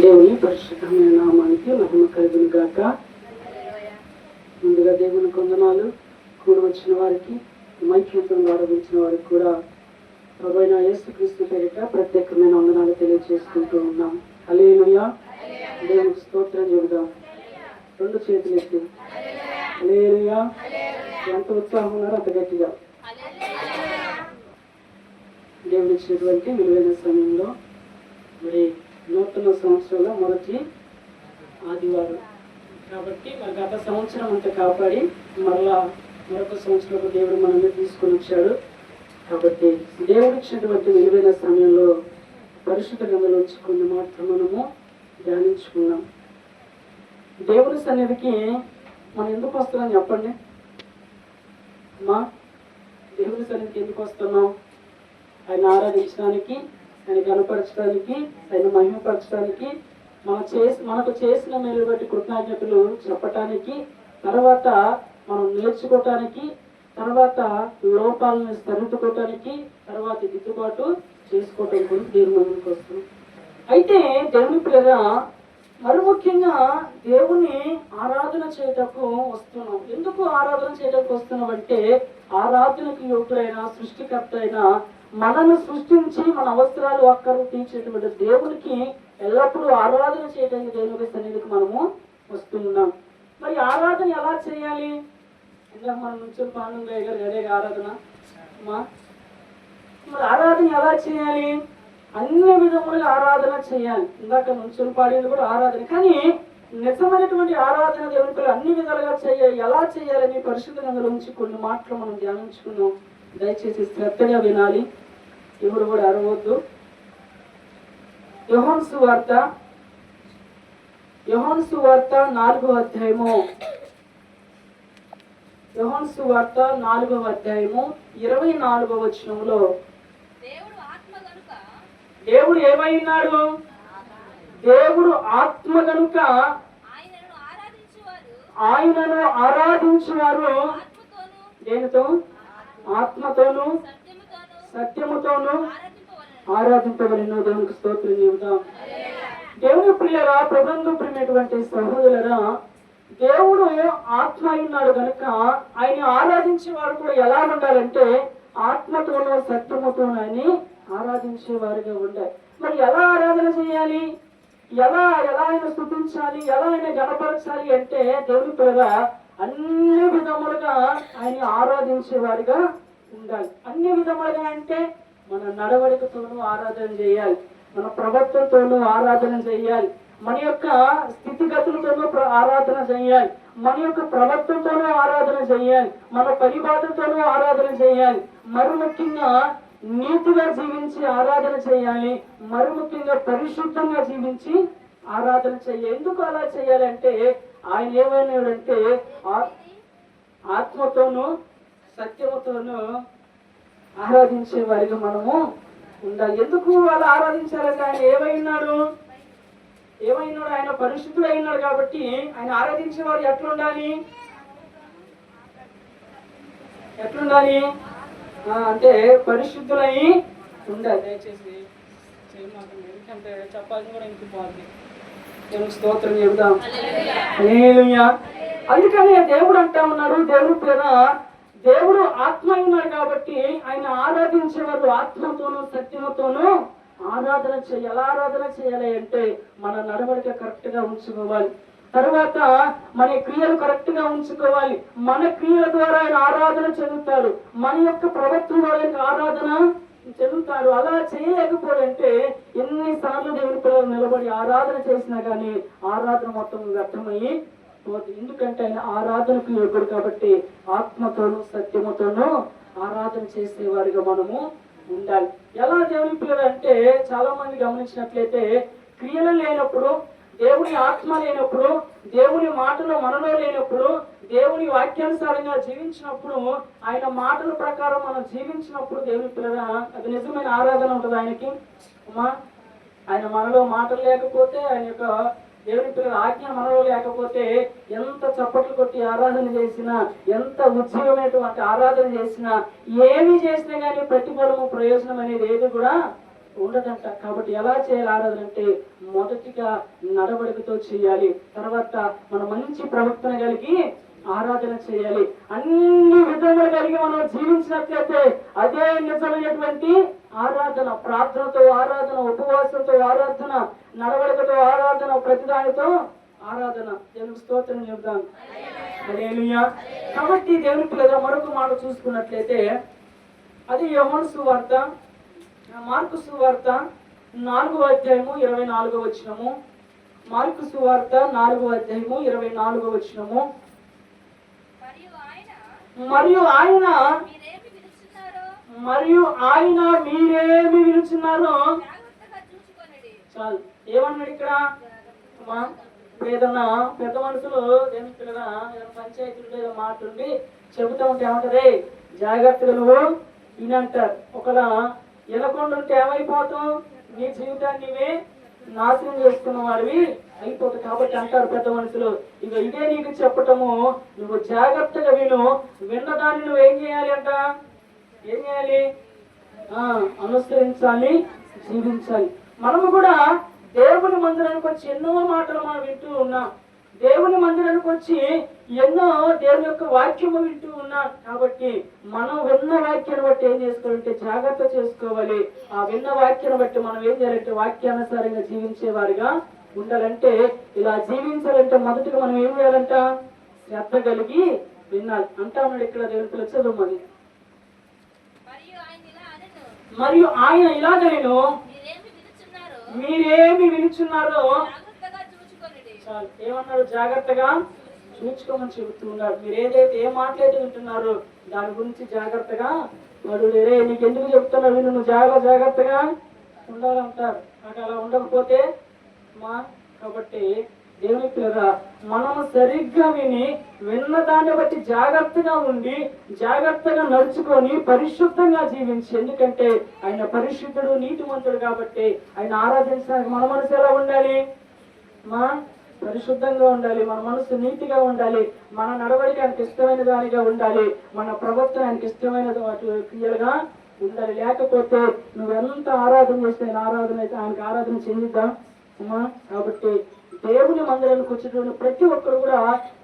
దేవుని పరిశుద్ధమైన నామానికి మహిమ కలుగును గాక ముందుగా దేవుని కొందనాలు కూడి వచ్చిన వారికి మైక్యంతం ద్వారా వచ్చిన వారికి కూడా ప్రభైన యేసుక్రీస్తు పేరిట ప్రత్యేకమైన వందనాలు తెలియజేసుకుంటూ ఉన్నాం. హల్లెలూయా. దేవునికి స్తోత్రం చెబుదాం. రెండు చేతులు ఎత్తి. హల్లెలూయా. ఎంత ఉత్సాహం ఉన్నారో అంత గట్టిగా. దేవుడు ఇచ్చినటువంటి విలువైన సమయంలో మరి నూతన సంవత్సరంలో మొదటి ఆదివారం. కాబట్టి మరి గత సంవత్సరం అంతా కాపాడి మరలా మరొక సంవత్సరంలో దేవుడు మనల్ని తీసుకొని వచ్చాడు. కాబట్టి దేవుడు ఇచ్చినటువంటి విలువైన సమయంలో పరిశుద్ధ గంధలోంచి కొన్ని మాత్రం మనము ధ్యానించుకున్నాం దేవుని సన్నిధికి మనం ఎందుకు వస్తున్నాం చెప్పండి? మా దేవుని సన్నిధికి ఎందుకు వస్తున్నాం? ఆయన ఆరాధించడానికి ఆయన కనపరచడానికి ఆయన మహిమపరచడానికి మనం చేసి మనకు చేసిన మేలు బట్టి కృతజ్ఞతలు చెప్పటానికి తర్వాత మనం నేర్చుకోవటానికి తర్వాత లోపాలను సరిదిద్దుకోవటానికి తర్వాత దిద్దుబాటు చేసుకోవటం గురించి దేవుని ముందుకు వస్తున్నాం అయితే దేవుని పిల్లగా మరి ముఖ్యంగా దేవుని ఆరాధన చేయటకు వస్తున్నాం. ఎందుకు ఆరాధన చేయటకు వస్తున్నాం అంటే ఆరాధనకు యోగుడైన సృష్టికర్త అయిన మనను సృష్టించి మన అవసరాలు అక్కరు తీర్చేటువంటి దేవునికి ఎల్లప్పుడూ ఆరాధన చేయడానికి దేవుని సన్నిధికి మనము వస్తున్నాం. మరి ఆరాధన ఎలా చేయాలి? ఇందాక మనం నుంచి పాండం గారు అదే ఆరాధన. మరి ఆరాధన ఎలా చేయాలి? అన్ని విధములుగా ఆరాధన చేయాలి. ఇందాక నుంచి పాడేది కూడా ఆరాధన. కానీ నిజమైనటువంటి ఆరాధన దేవునికి అన్ని విధాలుగా చేయాలి. ఎలా చేయాలని పరిశుద్ధ నుంచి కొన్ని మాటలు మనం ధ్యానించుకున్నాం. దయచేసి శ్రద్ధగా వినాలి. ఎవరు కూడా అరవద్దు. యోహాన్ సువార్త యోహాన్ సువార్త నాలుగో అధ్యాయము. యోహాన్ సువార్త నాలుగవ అధ్యాయము ఇరవై నాలుగవ వచనంలో దేవుడు ఏమైనాడు దేవుడు ఆత్మ కనుక ఆయనను ఆరాధించువారు. దేనితో? సత్యముతోను ఆరాధింపవలెను ఆరాధింపబడిన స్తోత్రం చెబుదాం. దేవుని ప్రియరా ప్రబంధం ప్రియమైనటువంటి సహోదరులరా దేవుడు ఆత్మ అయినాడు కనుక ఆయన ఆరాధించే వారు కూడా ఎలా ఉండాలంటే ఆత్మతోనూ సత్యముతోనూ అని ఆరాధించే వారిగా ఉండాలి. మరి ఎలా ఆరాధన చేయాలి? ఎలా ఎలా ఆయన స్థుతించాలి? ఎలా ఆయన గణపరచాలి అంటే దేవుని పిల్లగా అన్ని విధములుగా ఆయన ఆరాధించే వారిగా ఉండాలి. అన్ని విధములుగా అంటే మన నడవడికతోనూ ఆరాధన చేయాలి. మన ప్రవర్తనతోనూ ఆరాధన చేయాలి. మన యొక్క స్థితిగతులతోనూ ఆరాధన చేయాలి. మన యొక్క ప్రవర్తనతోనూ ఆరాధన చేయాలి. మన పరిబాధతోనూ ఆరాధన చేయాలి. మరి ముఖ్యంగా నీతిగా జీవించి ఆరాధన చేయాలి. మరి ముఖ్యంగా పరిశుద్ధంగా జీవించి ఆరాధన చేయాలి. ఎందుకు అలా చేయాలంటే ఆయన ఏమైనాడంటే ఆత్మతోనూ సత్యముతోనూ ఆరాధించే వారిగా మనము ఉండాలి. ఎందుకు వాళ్ళు ఆరాధించాలంటే ఆయన ఏమైనాడు? ఏమైనాడు? ఆయన పరిశుద్ధుడు అయినాడు కాబట్టి ఆయన ఆరాధించే వారు ఎట్లుండాలి? ఎట్లుండాలి? అంటే పరిశుద్ధులై ఉండాలి. దయచేసి ఎందుకంటే చెప్పాల్సింది కూడా ఇంక బాగుంది. స్తోత్రం చెబుదాం. హల్లెలూయా. అందుకనే దేవుడు అంటా ఉన్నాడు దేవుడు పేర దేవుడు ఆత్మ ఉన్నాడు కాబట్టి ఆయన ఆరాధించేవారు ఆత్మతోనూ సత్యముతోనూ ఆరాధన చేయాలి. ఎలా ఆరాధన చేయాలి అంటే మన నడవడిక కరెక్ట్గా ఉంచుకోవాలి. తర్వాత మన క్రియలు కరెక్ట్గా ఉంచుకోవాలి. మన క్రియల ద్వారా ఆయన ఆరాధన చెందుతాడు. మన యొక్క ప్రవర్తన ద్వారా ఆయన ఆరాధన చెందుతాడు. అలా చేయలేకపోయంటే ఎన్నిసార్లు దేవుని పిల్లలు నిలబడి ఆరాధన చేసినా కానీ ఆరాధన మొత్తం వ్యర్థమయ్యి ఎందుకంటే ఆయన ఆరాధనకు యోగుడు కాబట్టి ఆత్మతోనూ సత్యముతోనూ ఆరాధన చేసేవారిగా మనము ఉండాలి. ఎలా దేవుని పిల్లలు అంటే చాలా మంది గమనించినట్లయితే క్రియలు లేనప్పుడు దేవుని ఆత్మ లేనప్పుడు దేవుని మాటలు మనలో లేనప్పుడు దేవుని వాక్యానుసారంగా జీవించినప్పుడు ఆయన మాటల ప్రకారం మనం జీవించినప్పుడు దేవుని పిల్లల అది నిజమైన ఆరాధన ఉంటుంది ఆయనకి? అమ్మా ఆయన మనలో మాటలు లేకపోతే ఆయన యొక్క దేవుని పిల్లల ఆజ్ఞ మనలో లేకపోతే ఎంత చప్పట్లు కొట్టి ఆరాధన చేసినా ఎంత ఉజ్జీవమైనటువంటి ఆరాధన చేసినా ఏమి చేసినా కానీ ప్రతిఫలము ప్రయోజనం అనేది ఏది కూడా ఉండదంట. కాబట్టి ఎలా చేయాలి ఆరాధన అంటే మొదటిగా నడవడికతో చేయాలి. తర్వాత మన మంచి ప్రవర్తన కలిగి ఆరాధన చేయాలి. అన్ని విధములు కలిగి మనం జీవించినట్లయితే అదే నిజమైనటువంటి ఆరాధన. ప్రార్థనతో ఆరాధన ఉపవాసంతో ఆరాధన నడవడికతో ఆరాధన ప్రతిదానితో ఆరాధన. దేవునికి స్తోత్రం చెబుతాను. కాబట్టి దేవుని పిల్లగా మరొక మాట చూసుకున్నట్లయితే అది యోహాను సువార్త మార్కు సువార్త నాలుగో అధ్యాయము ఇరవై నాలుగో వచనము. మార్కు సువార్త నాలుగో అధ్యాయము ఇరవై నాలుగో వచనము. మరియు ఆయన మరియు ఆయన మీరేమి విలుచున్నారో చాలు. ఏమన్నాడు ఇక్కడ? ఏదన్నా పెద్ద మనుషులు దేని పిల్లగా ఏదైనా పంచాయతీలో ఏదో మాట్లాడి చెబుతూ ఉంటే ఏమంటది? జాగ్రత్తగా నువ్వు వినంటారు ఒకలా వినకుండా ఉంటే ఏమైపోతావు? నీ జీవితాన్ని నీవే నాశనం చేసుకున్న వాడివి అయిపోతావు కాబట్టి అంటారు పెద్ద మనుషులు ఇక ఇదే నీకు చెప్పటము. నువ్వు జాగ్రత్తగా విను. విన్నదాన్ని నువ్వు ఏం చేయాలి అంట? ఏం చేయాలి? అనుసరించాలి జీవించాలి. మనము కూడా దేవుని మందిరానికి వచ్చి ఎన్నో మాటలు మనం వింటూ ఉన్నాం. దేవుని మందిరానికి వచ్చి ఎన్నో దేవుని యొక్క వాక్యము వింటూ ఉన్నాం. కాబట్టి మనం విన్న వాక్యాన్ని బట్టి ఏం చేసుకోవాలంటే జాగ్రత్త చేసుకోవాలి. ఆ విన్న వాక్యాన్ని బట్టి మనం ఏం చేయాలంటే వాక్యానుసారంగా జీవించే వారిగా ఉండాలంటే ఇలా జీవించాలంటే మొదటిగా మనం ఏం చేయాలంట? శ్రద్ధ కలిగి వినాలి. అంటా ఉన్నాడు ఇక్కడ దేవుని పిల్లలు చదువు మరియు ఆయన ఇలా అనెను. మరియు ఆయన ఇలాగ నేను మీరేమి విలుచున్నారో చాలు. ఏమన్నాడు? జాగ్రత్తగా చూసుకోమని చెబుతూ ఉన్నాడు. మీరు ఏదైతే ఏ మాటలైతే వింటున్నారో దాని గురించి జాగ్రత్తగా వాడు రే నీకు ఎందుకు చెప్తున్నావు? విను నువ్వు జాగ్రత్త జాగ్రత్తగా ఉండాలంటారు. నాకు అలా ఉండకపోతే మా కాబట్టి దేవుని మనము సరిగ్గా విని విన్న దాన్ని బట్టి జాగ్రత్తగా ఉండి జాగ్రత్తగా నడుచుకొని పరిశుద్ధంగా జీవించి. ఎందుకంటే ఆయన పరిశుద్ధుడు నీతిమంతుడు కాబట్టి ఆయన ఆరాధించడానికి మన మనసు ఎలా ఉండాలి? మా పరిశుద్ధంగా ఉండాలి మన మనసు నీతిగా ఉండాలి మన నడవడికి ఆయనకి ఇష్టమైన దానిగా ఉండాలి మన ప్రవర్తన ఆయనకి ఇష్టమైన క్రియలుగా ఉండాలి. లేకపోతే నువ్వెంత ఆరాధన చేస్తే ఆరాధన అయితే ఆయనకు ఆరాధన చెందిద్దాం? అమ్మా కాబట్టి దేవుని మందిరానికి వచ్చేటువంటి ప్రతి ఒక్కరు కూడా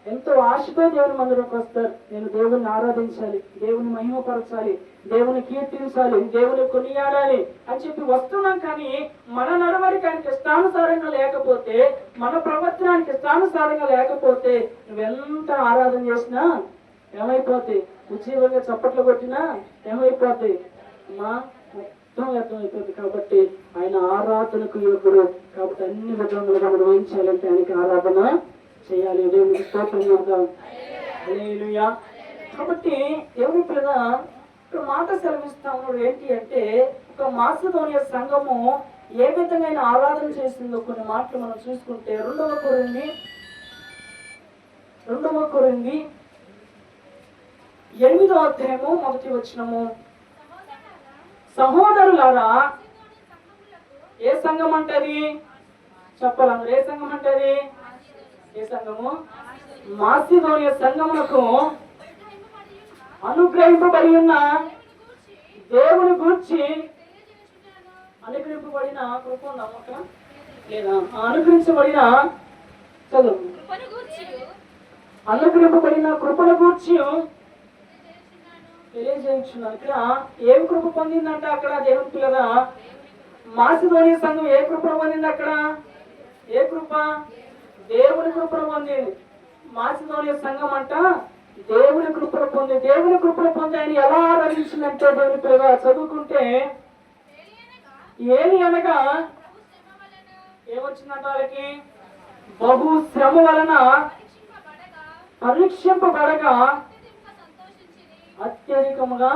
ఎంతో ఆశతో దేవుని మందిరానికి వస్తారు. నేను దేవుని ఆరాధించాలి దేవుని మహిమపరచాలి దేవుని కీర్తించాలి దేవుని కొనియాడాలి అని చెప్పి వస్తున్నాం కానీ మన నడవడికానికి ఇష్టానుసారంగా లేకపోతే మన ప్రవర్తనానికి ఇష్టానుసారంగా లేకపోతే నువ్వెంత ఆరాధన చేసినా ఏమైపోతాయి? ఉజ్జీవంగా చప్పట్లు కొట్టినా ఏమైపోతాయి? మా మొత్తం వ్యర్థమైపోతుంది కాబట్టి ఆయన ఆరాధనకు యోగుడు కాబట్టి అన్ని విధములుగా మనం ఏం చేయాలంటే ఆయనకి ఆరాధన చేయాలి. దేవునికి స్తోత్రం చెబుదాం. కాబట్టి ఎవరి పిల్లల ఇక్కడ మాట సెలవిస్తా ఉన్నాడు. ఏంటి అంటే ఒక మాసధోనియ సంఘము ఏ విధంగా ఆరాధన చేసిందో కొన్ని మాటలు మనం చూసుకుంటే రెండవ కొరింది రెండవ కొరింది ఎనిమిదో అధ్యాయము మొదటి వచ్చినము సహోదరులారా ఏ సంఘం అంటది చెప్పాలి అందరూ ఏ సంఘం అంటది ఏ సంఘము? మాసిదోనియ సంఘములకు అనుగ్రహింపబడి ఉన్న దేవుని గురించి అనుగ్రహింపబడిన కృప ఉందా? లేదా అనుగ్రహించబడిన చదువు. అనుగ్రహింపబడిన కృపను గూర్చి తెలియజేయించున్నాను. ఇక్కడ ఏం కృప పొందిందంట అక్కడ దేవుని పిల్లగా మాసిధోని సంఘం ఏ కృప పొందింది అక్కడ? ఏ కృప? దేవుని కృప పొందింది మాసిధోని సంఘం అంట దేవుని కృప పొంది. దేవుని కృప పొంది ఆయన ఎలా ఆరాధించిందంటే దేవుని పిల్లగా చదువుకుంటే ఏమి అనగా ఏమొచ్చిందంట వాళ్ళకి? బహు శ్రమ వలన పరీక్షింపబడగా అత్యధికముగా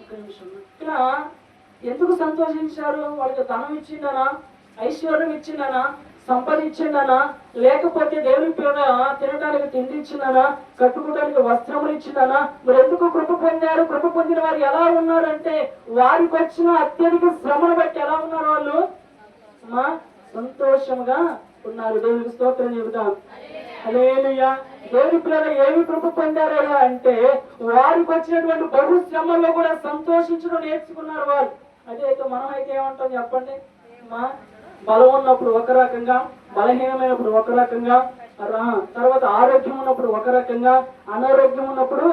ఒక నిమిషం. ఇక్కడ ఎందుకు సంతోషించారు? వాళ్ళకి ధనం ఇచ్చిందనా ఐశ్వర్యం ఇచ్చిందనా సంపద లేకపోతే దేవుని పేద తినడానికి తిండి ఇచ్చిందనా కట్టుకోవడానికి వస్త్రములు ఇచ్చిందనా మరి ఎందుకు కృప పొందారు? కృప పొందిన వారు ఎలా ఉన్నారంటే వారికి వచ్చిన అత్యధిక శ్రమను బట్టి ఎలా ఉన్నారు వాళ్ళు? సంతోషంగా ఉన్నారు. దేవునికి స్తోత్రం చెబుతాం హల్లెలూయా. దేవుని పిల్లలు ఏమి కృప పొందారు అంటే వారికి వచ్చినటువంటి బహు శ్రమల్లో కూడా సంతోషించడం నేర్చుకున్నారు వారు. అదే అయితే మనం అయితే ఏమంటాం చెప్పండి? మా బలం ఉన్నప్పుడు ఒక రకంగా బలహీనమైనప్పుడు ఒక రకంగా తర్వాత ఆరోగ్యం ఉన్నప్పుడు ఒక రకంగా అనారోగ్యం ఉన్నప్పుడు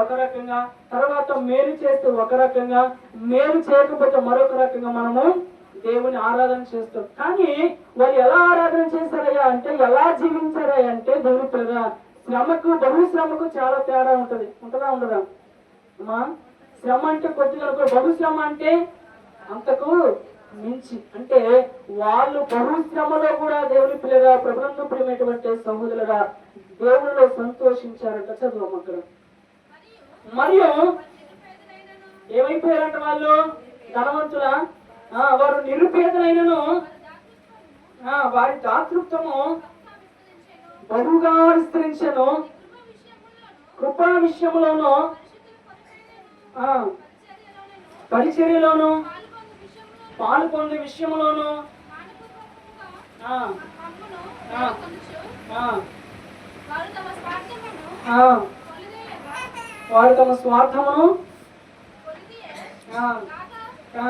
ఒక రకంగా తర్వాత మేలు చేస్తే ఒక రకంగా మేలు చేయకపోతే మరొక రకంగా మనము దేవుని ఆరాధన చేస్తాం కానీ వాళ్ళు ఎలా ఆరాధన చేశారయ్యా అంటే ఎలా జీవించారయ్యా అంటే దేవుని ప్రధాన శ్రమకు బహుశ్రమకు చాలా తేడా ఉంటది. ఉంటదా ఉండదా? అమ్మా శ్రమ అంటే కొద్దిగా అనుకో బహుశ్రమ అంటే అంతకు మించి. అంటే వాళ్ళు బహుశ్రమలో కూడా దేవుని పిల్లగా ప్రభుత్వం ప్రియమైనటువంటి సహోదరులుగా దేవునిలో సంతోషించారంట. చదువు అక్కడ. మరియు ఏమైపోయారంట వాళ్ళు? ధనవంతుల? వారు నిరుపేదలైనను వారి దాతృత్వము బహుగా విస్తరించను. కృపా విషయములోను పరిచర్యలోను పాలు విషయంలోను వారు తమ స్వార్థమును ఆ, కొలిదేయగా, వారు తమ స్వార్థమును కొలిదియే, ఆ, కాక ఆ,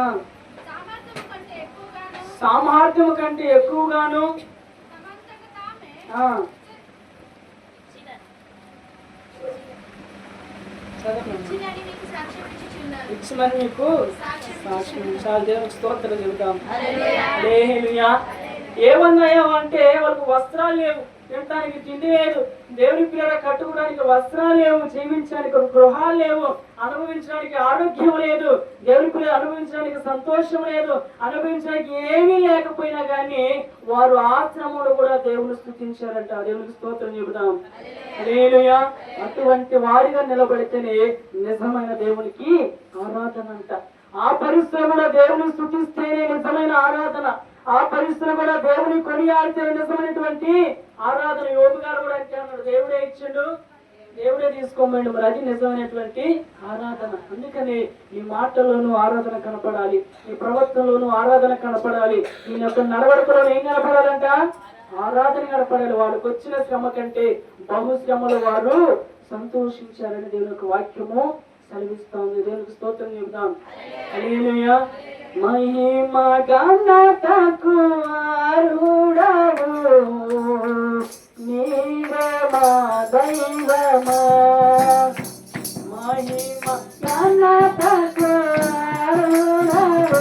సామర్థ్యము కంటే సామర్థ్యము కంటే ఎక్కువగాను ఆ, ఇచ్చినని మీకు సాక్ష్యం దేవునికి స్తోత్రం చెబుతాం. ఏమన్నాయో అంటే వాళ్ళకు వస్త్రాలు లేవు. తినడానికి తిండి లేదు. దేవుని పిల్లల కట్టుకోవడానికి వస్త్రాలు లేవు జీవించడానికి గృహాలు లేవు అనుభవించడానికి ఆరోగ్యం లేదు. దేవుని పిల్లలు అనుభవించడానికి సంతోషం లేదు అనుభవించడానికి ఏమీ లేకపోయినా కానీ వారు ఆశ్రమంలో కూడా దేవుని స్థుతించారంట. దేవునికి స్తోత్రం చెబుతాం హల్లెలూయా. అటువంటి వారిగా నిలబడితేనే నిజమైన దేవునికి ఆరాధన అంట. ఆ పరిస్థితులు కూడా దేవుని స్థుతిస్తేనే నిజమైన ఆరాధన. ఆ పరిస్థితులు కూడా దేవుని కొనియాడితే నిజమైనటువంటి ఆరాధన యోగు గారు కూడా అన్నాడు దేవుడే ఇచ్చిండు దేవుడే తీసుకోమండి మరి అది నిజమైనటువంటి ఆరాధన. అందుకని నీ మాటల్లోనూ ఆరాధన కనపడాలి నీ ప్రవర్తనలోనూ ఆరాధన కనపడాలి. నీ యొక్క నడవడికలోనూ ఏం కనపడాలంట? ఆరాధన కనపడాలి. వాళ్ళకి వచ్చిన శ్రమ కంటే బహుశ్రమలు వారు సంతోషించారని దేవుని యొక్క వాక్యము సెలవిస్తా ఉంది దేవునికి స్తోత్రం చెబుదాం. అలీలుయా మహిమ గణతకు అర్హుడవు. నీవే మా దైవమా? మహిమ గణతకు అరుడవు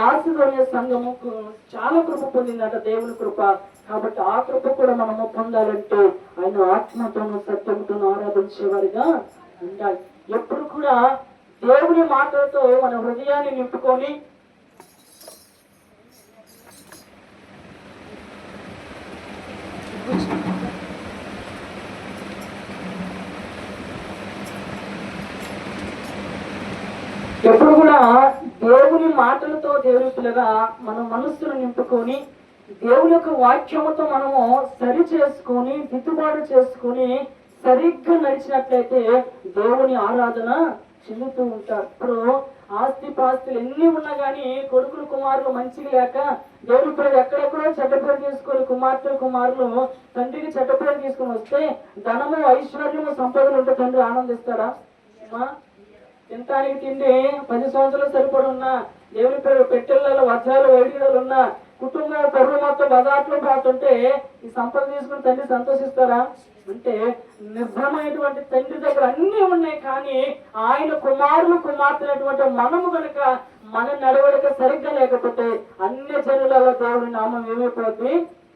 మాసిదోనియ సంఘము చాలా కృప పొందిందట దేవుని కృప. కాబట్టి ఆ కృప కూడా మనము పొందాలంటే ఆయన ఆత్మతోను సత్యంతోను ఆరాధించేవారిగా ఉండాలి. ఎప్పుడు కూడా దేవుని మాటలతో మన హృదయాన్ని నింపుకొని ఎప్పుడు కూడా దేవుని మాటలతో దేవుని పిల్లగా మన మనస్సును నింపుకొని దేవుని యొక్క వాక్యముతో మనము సరి చేసుకొని దిద్దుబాటు చేసుకొని సరిగ్గా నడిచినట్లయితే దేవుని ఆరాధన చెందుతూ ఉంటారు. ఇప్పుడు ఆస్తి పాస్తులు ఎన్ని ఉన్నా కానీ కొడుకులు కుమారులు మంచిగా లేక దేవుడి పేరు ఎక్కడెక్కడో చెడ్డ పేరు తీసుకొని కుమార్తెలు కుమారులు తండ్రికి చెడ్డ పేరు తీసుకొని వస్తే ధనము ఐశ్వర్యము సంపదలు ఉంటే తండ్రి ఆనందిస్తారా అమ్మా. తినటానికి తిండి పది సంవత్సరాలు సరిపడున్నా దేవుని పేరు పెట్టెళ్ళలో వజ్రాలు వైడిగలు కుటుంబ కుటుంబం పరువు మొత్తం బజార్లో పోతుంటే ఈ సంపద తీసుకుని తండ్రి సంతోషిస్తారా? అంటే నిజమైనటువంటి తండ్రి దగ్గర అన్నీ ఉన్నాయి కానీ ఆయన కుమారులు కుమార్తెనటువంటి మనము కనుక మన నడవడిక సరిగ్గా లేకపోతే అన్య జనులలో దేవుడి నామం ఏమైపోద్ది?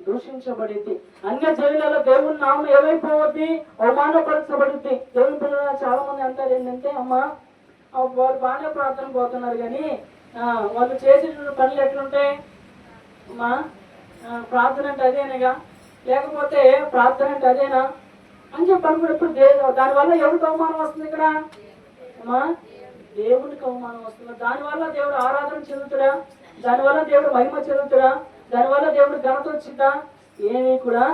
దూషించబడింది. అన్య జనులలో దేవుని నామం ఏమైపోవద్ది అవమానపరచబడింది. దేవుని పిల్లలు చాలా మంది అంటారు ఏంటంటే అమ్మా వాళ్ళు బాగానే ప్రార్థన పోతున్నారు కానీ వాళ్ళు చేసిన పనులు ఎట్లుంటాయి మా ప్రార్థన అంటే అదేనేగా లేకపోతే ప్రార్థన అంటే అదేనా అని చెప్పి కూడా ఇప్పుడు దానివల్ల ఎవరికి అవమానం వస్తుంది ఇక్కడ? అమ్మా దేవునికి అవమానం వస్తుంది. దానివల్ల దేవుడు ఆరాధన చెందుతుడా? దానివల్ల దేవుడు మహిమ చెందుతుడా? దానివల్ల దేవుడు ఘనత వచ్చిందా? ఏమీ కూడా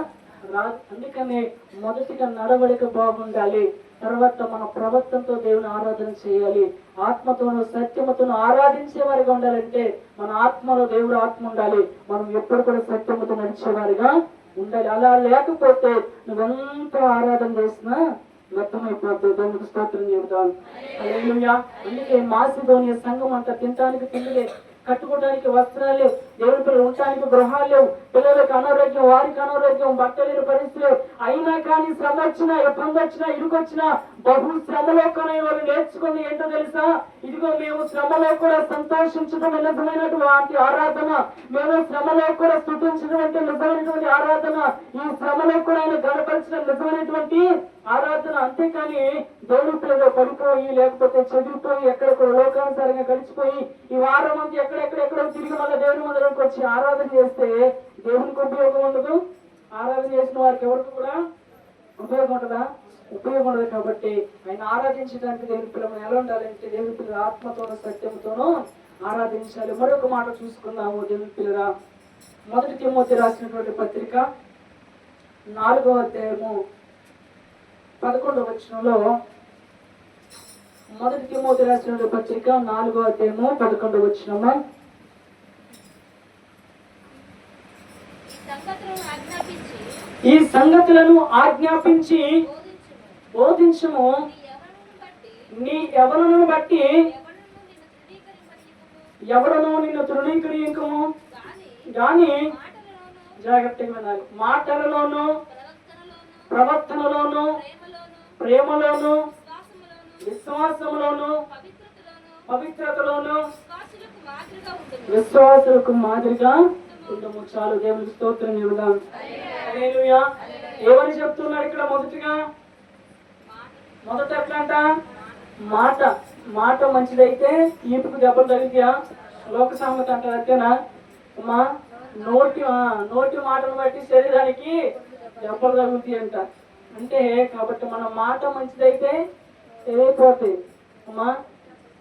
రా అందుకని మొదటిగా నడవడిక బాగుండాలి. తర్వాత మన ప్రవర్తనతో దేవుని ఆరాధన చేయాలి. ఆత్మతోనూ సత్యముతోనూ ఆరాధించే వారిగా ఉండాలంటే మన ఆత్మలో దేవుడు ఆత్మ ఉండాలి. మనం ఎప్పుడు కూడా సత్యముతో నడిచేవారిగా ఉండాలి. అలా లేకపోతే నువ్వెంత ఆరాధన చేసినా వ్యర్థమైపోతుంది దేవునికి స్తోత్రం చెబుతాం. అందుకే మాసిధోని సంఘం అంతా తినడానికి తిండి కట్టుకోవడానికి వస్త్రాలు దేవుడు ఉంచడానికి గృహాలు లేవు. పిల్లలకు అనారోగ్యం వారికి అనారోగ్యం బట్టలేని పరిస్థితి లేవు. అయినా కానీ శ్రమ వచ్చినా ఇబ్బంది వచ్చినా ఇరుకొచ్చినా బహు శ్రమలో కొనే వాళ్ళు నేర్చుకుంది ఏంటో తెలుసా? ఇదిగో మేము శ్రమలో కూడా సంతోషించడం నిజమైనటువంటి ఆరాధన. మేము శ్రమలో కూడా స్థుతించడం అంటే నిజమైనటువంటి ఆరాధన. ఈ శ్రమలో కూడా ఆయన గడపరిచిన నిజమైనటువంటి ఆరాధన. అంతేకాని దేవుడి పడిపోయి లేకపోతే చదివిపోయి ఎక్కడెక్కడ లోకానుసారంగా గడిచిపోయి ఈ వారం అంతా ఎక్కడెక్కడెక్కడో తిరిగి మళ్ళీ దేవుని మందిరంకి వచ్చి ఆరాధన చేస్తే దేవునికి ఉపయోగం ఉండదు. ఆరాధన చేసిన వారికి ఎవరికి కూడా ఉపయోగం ఉండదా? ఉపయోగం ఉండదు కాబట్టి ఆయన ఆరాధించడానికి దేవుని పిల్లలు ఎలా ఉండాలంటే దేవుని పిల్లల ఆత్మతోనూ సత్యంతోనూ ఆరాధించాలి. మరొక మాట చూసుకుందాము దేవుని పిల్లల మొదటి తిమ్మోతి రాసినటువంటి పత్రిక నాలుగవ అధ్యాయము పదకొండవ వచనంలో మొదటి తిమ్మోతి రాసినటువంటి పత్రిక నాలుగవ అధ్యాయము పదకొండవ వచనము ఈ సంగతులను ఆజ్ఞాపించి ఈ సంగతులను ఆజ్ఞాపించి బోధించము. నీ యవనమును బట్టి నీ ఎవడనో నిన్ను తృణీకరింకము గాని జాగ్రత్తగా వినాలి. మాటలలోను ప్రవర్తనలోను ప్రేమలోను ప్రేమలోను విశ్వాసములోను పవిత్రతలోను విశ్వాసులకు మాదిరిగా ఉండము. చాలు దేవుని స్తోత్రం చెబుదాం హల్లెలూయా. ఏమని చెప్తున్నాడు ఇక్కడ మొదటిగా? మొదట ఎట్లంట? మాట. మాట మంచిదైతే ఈపుకు దెబ్బలు తగిలిగా లోక సామెత అంటారు అంతేనా? అమ్మా నోటి నోటి మాటను బట్టి శరీరానికి దెబ్బలు తగులుతాయి అంట. అంటే కాబట్టి మన మాట మంచిదైతే ఏమైపోతాయి అమ్మా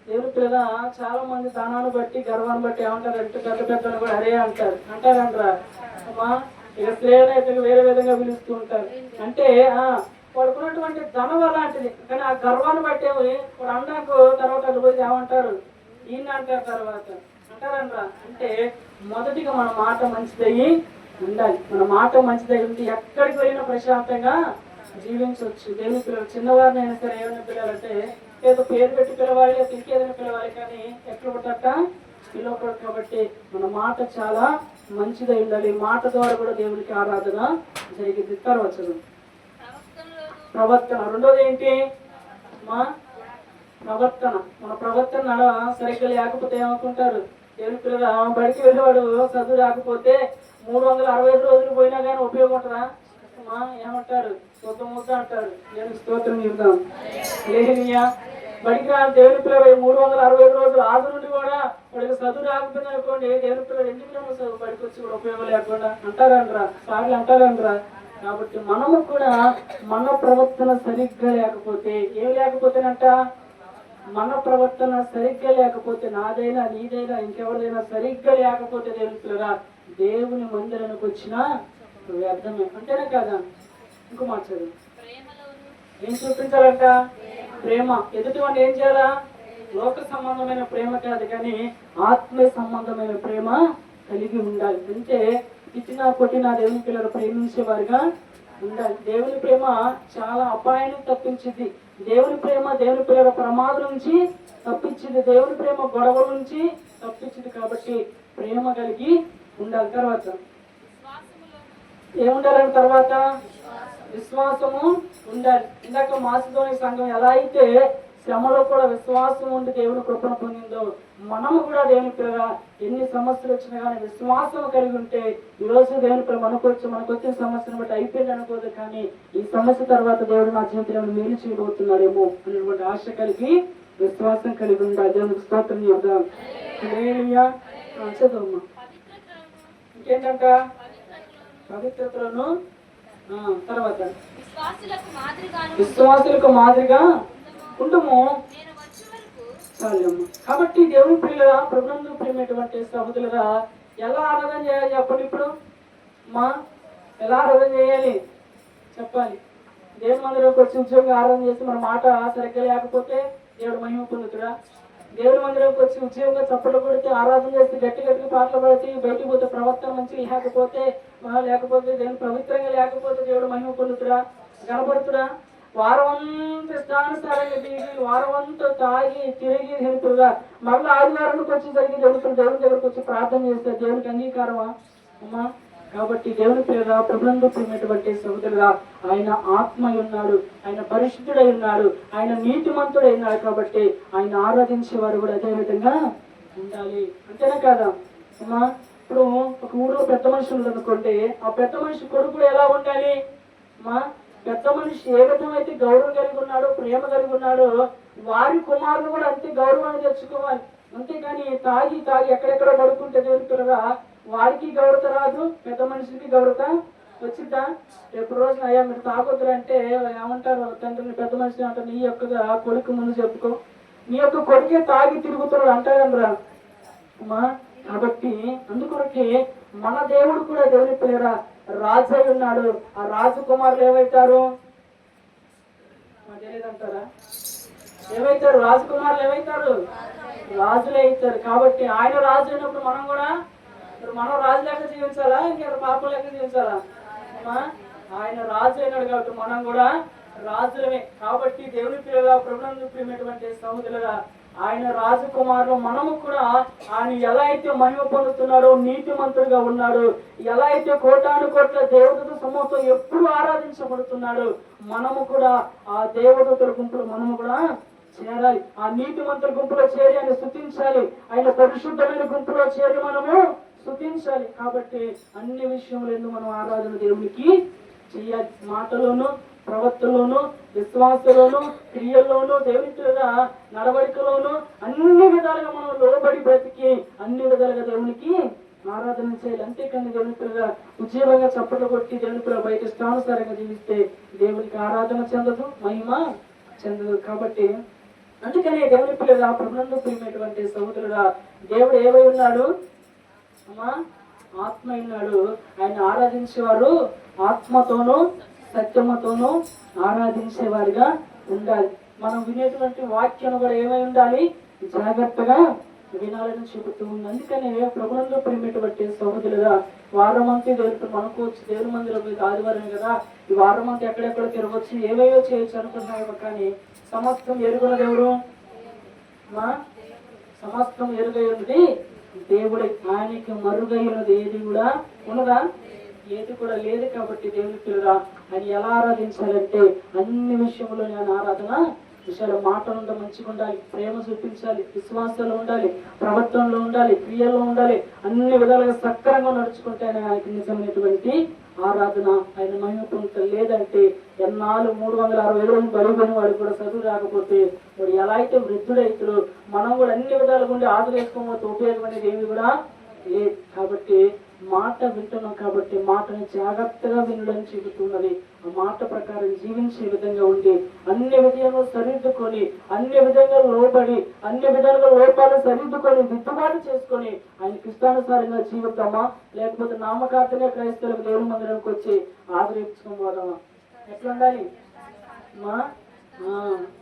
దేవుని పిల్ల చాలా మంది దానాన్ని బట్టి గర్వాన్ని బట్టి ఏమంటారు అంటే పెద్ద పెద్దలు కూడా అరే అంటారు. అంటారంటారా. అమ్మా ఇక స్త్రీలను అయితే వేరే విధంగా పిలుస్తూ ఉంటారు. అంటే ఆ వాడుకున్నటువంటి ధనం అలాంటిది. కానీ ఆ గర్వాన్ని బట్టేవి ఇప్పుడు వాడు అన్నాకు తర్వాత అటు పోయి ఏమంటారు? ఈయన అంటారు తర్వాత. అంటారంట్రా అంటే మొదటిగా మన మాట మంచిదయ్యి ఉండాలి. మన మాట మంచిదై ఉంటే ఎక్కడికి వెళ్ళినా ప్రశాంతంగా జీవించవచ్చు దేవుని పిల్లలు చిన్నవారిని అయినా సరే ఏమైనా పిల్లలంటే ఏదో పేరు పెట్టి పిలవాలి లేదా ఇంకేదైనా పిలవాలి కానీ ఎక్కడ పుట్టట పిలవకూడదు కాబట్టి మన మాట చాలా మంచిదై ఉండాలి. మాట ద్వారా కూడా దేవునికి ఆరాధన జరిగింది. తర్వాత ప్రవర్తన. రెండోది ఏంటి? మా ప్రవర్తన. మన ప్రవర్తన సరిగ్గా లేకపోతే ఏమనుకుంటారు? దేవుని బడికి వెళ్ళేవాడు చదువు రాకపోతే మూడు వందల అరవై ఐదు రోజులు పోయినా కానీ ఉపయోగం ఉంటుందా? మా ఏమంటారు? సొంత ముద్ద అంటారు. నేను స్తోత్రం చెప్తాను లేనియా బడికి దేవుని పిల్లలు మూడు వందల అరవై ఐదు రోజులు ఆది నుండి కూడా వాడికి చదువు రాకపోయింది అనుకోండి. దేవుని పిల్లలు ఎన్ని రాము చదువు బడికి వచ్చి కూడా ఉపయోగం లేకుండా అంటారంట్రా సార్లు అంటారంట్రా కాబట్టి మనము కూడా మన ప్రవర్తన సరిగ్గా లేకపోతే ఏం లేకపోతేనంట? మన ప్రవర్తన సరిగ్గా లేకపోతే నాదైనా నీదైనా ఇంకెవరిదైనా సరిగ్గా లేకపోతే దేవుని పిల్లరా దేవుని మందిరానికి వచ్చిన వ్యర్థమే. అంతేనా కదా? ఇంకో మాట ఏం చూపించాలంట? ప్రేమ. ఎదుటి వాడిని ఏం చేయాలా? లోక సంబంధమైన ప్రేమ కాదు కానీ ఆత్మీయ సంబంధమైన ప్రేమ కలిగి ఉండాలి. అంటే ఇచ్చిన కొట్టిన దేవుని పిల్లలు ప్రేమించేవారుగా ఉండాలి. దేవుని ప్రేమ చాలా అపాయాన్ని తప్పించింది. దేవుని ప్రేమ దేవుని పిల్లల ప్రమాదం నుంచి తప్పించింది. దేవుని ప్రేమ గొడవల నుంచి తప్పించింది కాబట్టి ప్రేమ కలిగి ఉండాలి. తర్వాత ఏముండాలని తర్వాత? విశ్వాసము ఉండాలి. ఇందాక మాసిధోని సంఘం ఎలా అయితే శ్రమలో కూడా విశ్వాసం ఉండి దేవుని కృపను పొందిందో మనము కూడా దేవుని పిల్లగా ఎన్ని సమస్యలు వచ్చినా కానీ విశ్వాసం కలిగి ఉంటే ఈ రోజు దేవుని పిల్ల మనకు వచ్చి మనకు వచ్చిన సమస్యను బట్టి అయిపోయింది అనుకోదు కానీ ఈ సమస్య తర్వాత దేవుడు నా జీవితంలో మేలు చేయబోతున్నాడేమో అనేటువంటి ఆశ కలిగి విశ్వాసం కలిగి ఉండాలి. దేవునికి స్తోత్రం చేద్దాం చదువు ఇంకేంటంట? పవిత్రతలను తర్వాత. విశ్వాసులకు మాదిరిగా ఉండము. కాబట్టి దేవుని పిల్లల ప్రభుత్వం ప్రేమటువంటి సహోదరులుగా ఎలా ఆరాధన చేయాలి చెప్పండి ఇప్పుడు? మా ఎలా ఆరాధన చేయాలి? చెప్పాలి. దేవుని మందిరంకి వచ్చి ఉద్యోగం ఆరాధన చేసి మన మాట సరిగ్గా లేకపోతే దేవుడు మహిమ పొందుతుడా? దేవుని మందిరంకి వచ్చి ఉద్యోగంగా చప్పట్లు కొడితే ఆరాధన చేస్తే గట్టి గట్టి పాటలు పడితే బయటికి పోతే ప్రవర్తన మంచి లేకపోతే లేకపోతే దేవుని పవిత్రంగా లేకపోతే దేవుడు మహిమ పొందుతురా కనపడుతురా వారం అంతా ఇష్టానుసారంగా దిగి వారం అంతా తాగి తిరిగి హెల్పుగా మళ్ళీ ఆదివారానికి వచ్చేసరికి దేవుడు దేవుని దగ్గరకు వచ్చి ప్రార్థన చేస్తే దేవునికి అంగీకారమా? అమ్మా కాబట్టి దేవుని పేరుగా ప్రభుత్వంలో ప్రేమటువంటి సహోదరుగా ఆయన ఆత్మ ఉన్నాడు ఆయన పరిశుద్ధుడై ఉన్నాడు ఆయన నీతిమంతుడై ఉన్నాడు కాబట్టి ఆయన ఆరాధించేవారు కూడా అదే విధంగా ఉండాలి. అంతేనా కాదా? అమ్మా ఇప్పుడు ఒక ఊళ్ళో పెద్ద మనుషులు అనుకోండి ఆ పెద్ద మనిషి కొడుకు ఎలా ఉండాలి? అమ్మా పెద్ద మనిషి ఏ విధమైతే గౌరవం కలిగి ఉన్నాడో ప్రేమ కలిగి ఉన్నాడో వారి కుమారులు కూడా అంతే గౌరవాన్ని తెచ్చుకోవాలి. అంతేకాని తాగి తాగి ఎక్కడెక్కడ పడుకుంటే దేవుని పిల్లగా వారికి గౌరవత రాదు పెద్ద మనిషికి గౌరవత వచ్చిద్దా రేపు రోజున అయ్యా మీరు తాగొద్దురు అంటే ఏమంటారు తండ్రిని? పెద్ద మనిషిని అంటారు నీ యొక్క కొడుకు ముందు చెప్పుకో. నీ యొక్క కొడుకే తాగి తిరుగుతున్నాడు అంటారనరా అమ్మా కాబట్టి అందుకొరకే మన దేవుడు కూడా దేవుని పిల్లరా రాజు అయి ఉన్నాడు. ఆ రాజు కుమారులు తెలియదంటారా ఏమైతారు రాజకుమారులు ఏమైతారు రాజులే అవుతారు. కాబట్టి ఆయన రాజు అయినప్పుడు మనం కూడా ఇప్పుడు మనం రాజు లెక్క జీవించాలా? ఇంకేమైనా పాపం లెక్క జీవించాలా? అమ్మా ఆయన రాజు అయినాడు కాబట్టి మనం కూడా రాజులమే. కాబట్టి దేవుని పిల్లగా ప్రభుత్వం ప్రియమైనటువంటి సహోదరులుగా ఆయన రాజకుమారులు మనము కూడా ఆయన ఎలా అయితే మహిమ పొందుతున్నాడో నీతిమంతుడిగా ఉన్నాడు ఎలా అయితే కోటాను కోట్ల దేవతతో సమూహంతో ఎప్పుడు ఆరాధించబడుతున్నాడు మనము కూడా ఆ దేవతల గుంపులు మనము కూడా చేరాలి. ఆ నీతి మంత్ర గుంపులో చేరి ఆయన స్థుతించాలి. ఆయన పరిశుద్ధమైన గుంపులో చేరి మనము స్థుతించాలి కాబట్టి అన్ని విషయములందు మనం ఆరాధన దేవునికి చేయాలి మాటలోను ప్రవర్తనలోను విశ్వాసలోను క్రియల్లోను దేవునిగా పిల్లల నడవడికలోను అన్ని విధాలుగా మనం లోబడి బ్రతికి అన్ని విధాలుగా దేవునికి ఆరాధన చేయాలి. అంతేకాని దేవుని పిల్లగా ఉద్యోగంగా చప్పట్లు కొట్టి దేవుని పిల్లల బయట ఇష్టానుసారంగా జీవిస్తే దేవునికి ఆరాధన చెందదు మహిమ చెందదు. కాబట్టి అందుకనే దేవుని పిల్లగా ప్రభుత్వంలో ప్రియమైనటువంటి సహోదరుడా దేవుడు ఏమై ఉన్నాడు? ఆత్మ ఉన్నాడు ఆయన ఆరాధించేవారు ఆత్మతోనూ సత్యముతోనూ ఆరాధించేవారిగా ఉండాలి. మనం వినేటువంటి వాక్యం కూడా ఏమై ఉండాలి? జాగ్రత్తగా వినాలని చెబుతూ ఉంది. అందుకనే ప్రభులంలో ప్రేమటువంటి సహోదరులుగా వారం అంతా దేవుడు మనకు వచ్చి దేవుని మందిరం మీద ఆదివారం కదా. ఈ వారం ఎక్కడెక్కడ తిరగవచ్చు ఏవేవో చేయొచ్చు అనుకుంటున్నాము కానీ సమస్తం ఎరుగున దేవుడు మా సమస్తం ఎరుగై ఉంది. దేవుడి ఆయనకి మరుగైనది ఏది కూడా ఉన్నదా? ఏది కూడా లేదు కాబట్టి దేవుడిరా అని ఎలా ఆరాధించాలంటే అన్ని విషయంలో నేను ఆరాధన విషయాలు మాటలు ఉండ మంచిగా ఉండాలి ప్రేమ చూపించాలి విశ్వాసంలో ఉండాలి ప్రవర్తనలో ఉండాలి క్రియల్లో ఉండాలి అన్ని విధాలుగా సక్రంగా నడుచుకుంటే ఆయన ఆయనకి నిజమైనటువంటి ఆరాధన ఆయన మహిమ పొందుతాం లేదంటే ఎన్నాళ్ళు మూడు వందల అరవై రోజులు బలిపోయిన వాడు కూడా చదువు రాకపోతే వాడు ఎలా అయితే వృద్ధుడైతుడో మనం కూడా అన్ని విధాలుగా ఉండి ఆదులు వేసుకోకపోతే ఉపయోగం అనేది ఏమి కూడా ఏ కాబట్టి మాట వింటున్నాం కాబట్టి మాటను జాగ్రత్తగా వినడం చెబుతున్నది. ఆ మాట ప్రకారం జీవించే విధంగా ఉండి అన్ని విధంగా సరిదిద్దుకొని అన్ని విధంగా లోబడి అన్ని విధాలుగా లోపాలు సరిదిద్దుకొని దిద్దుబాటు చేసుకొని ఆయనకి ఇష్టానుసారంగా జీవితామా లేకపోతే నామకార్థంగా క్రైస్తవులకు దేవుని మందిరానికి వచ్చి ఆదరించుకొని ఎట్లా ఉండాలి? మా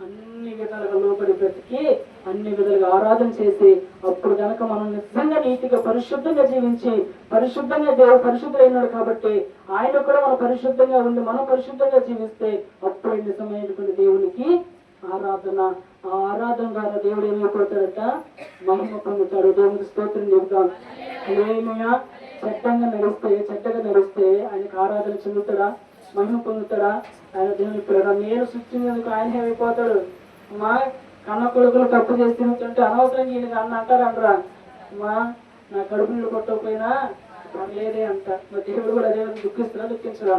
అన్ని విధాలుగా లోపలి బ్రతికి అన్ని విధాలుగా ఆరాధన చేసి అప్పుడు కనుక మనం నిజంగా నీతిగా పరిశుద్ధంగా జీవించి పరిశుద్ధంగా దేవుడు పరిశుద్ధులైనాడు కాబట్టి ఆయన కూడా మనం పరిశుద్ధంగా ఉండి మనం పరిశుద్ధంగా జీవిస్తే అప్పుడు నిజమైనటువంటి దేవునికి ఆరాధన. ఆ ఆరాధన ద్వారా దేవుడు ఏమైపోతాడట? మహిమ పొందుతాడు. దేవునికి స్తోత్రం చెబుతాం. ఏమయ్యా చట్టంగా నడిస్తే చెడ్డగా నడిస్తే ఆయనకు ఆరాధన చెందుతాడా? మహిమ పొందుతాడా? ఆయన దేవుని పిల్లడా నేను సృష్టించేందుకు ఆయన ఏమైపోతాడు? మా కన్న కొడుకులు తప్పు చేసి తిరుగుతుంటే అనవసరం ఈయన అన్న అంటారు అనరా మా నా కడుపు నీళ్ళు కొట్టకపోయినా పర్లేదే అంట. మా దేవుడు కూడా అదే దుఃఖిస్తున్నా దుఃఖించరా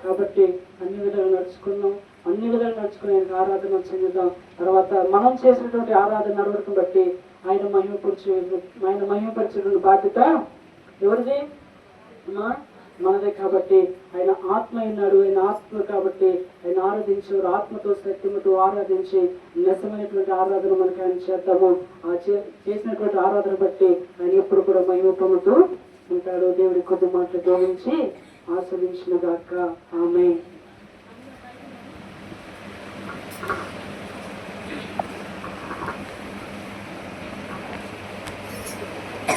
కాబట్టి అన్ని విధాలు నడుచుకున్నాం అన్ని విధాలు నడుచుకుని ఆయనకు ఆరాధన చెందుదాం. తర్వాత మనం చేసినటువంటి ఆరాధన నడవడికం బట్టి ఆయన మహిమపరిచే ఆయన మహిమపరిచేటువంటి బాధ్యత ఎవరిది? మా మనదే కాబట్టి ఆయన ఆత్మ అయినాడు ఆయన ఆత్మ కాబట్టి ఆయన ఆరాధించేవారు ఆత్మతో సత్యముతో ఆరాధించి నిజమైనటువంటి ఆరాధన మనకి ఆయన చేద్దాము. ఆ చేసినటువంటి ఆరాధన బట్టి ఆయన ఎప్పుడు కూడా మహిమ పొందుతూ ఉంటాడు. దేవుడి కొద్ది మాటలు గమనించి ఆస్వాదించిన దాకా ఆమె